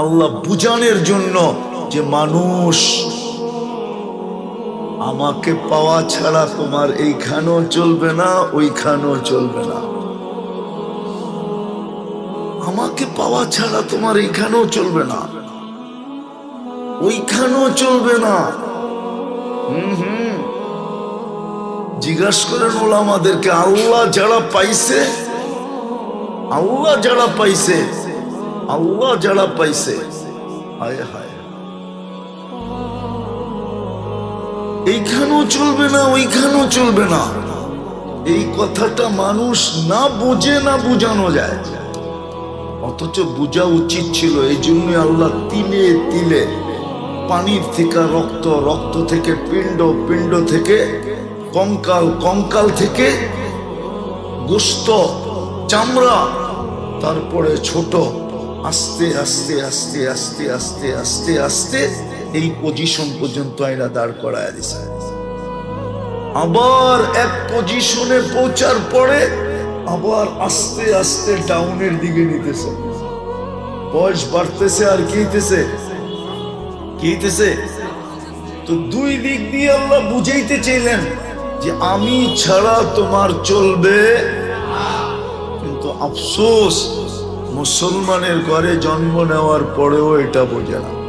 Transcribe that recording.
আল্লাহ বুঝানোর জন্য যে মানুষ আমাকে পাওয়া ছাড়া তোমার এইখানেও চলবে না, ওইখানেও চলবে না। আমাকে পাওয়া ছাড়া তোমার এইখানেও চলবে না, ওইখানেও চলবে না। হুম জিজ্ঞাসা করেন ওলা আমাদেরকে আল্লাহ যারা পাইছে, আল্লাহ যারা পাইছে আল্লাহ যারা পাইছে। এইখানেও চলবে না, ওইখানেও চলবে না। এই কথাটা মানুষ না বোঝে, না বুঝানো যায়। অথচ বোঝা উচিত ছিল এই জন্য আল্লাহ তিলে তিলে পানির থেকে রক্ত রক্ত থেকে পিণ্ড পিণ্ড থেকে কঙ্কাল কঙ্কাল থেকে গোস্ত, চামড়া, তারপরে ছোট আস্তে আস্তে আস্তে আস্তে আস্তে আস্তে আস্তে এই পজিশন পর্যন্ত আইনা দাঁড় করায় দিছে। আবার এক পজিশনে পৌঁছার পরে আবার আস্তে আস্তে ডাউনের দিকে নিতেছে। বয়স বাড়তেছে আর কি হইতেছে? কি হইতেছে? তো দুই দিক দিয়ে আল্লাহ বুঝাইতে চাইলেন যে আমি ছাড়া তোমার চলবে কিন্তু আফসোস মুসলমানের ঘরে জন্ম নেওয়ার পরেও এটা বোঝা না।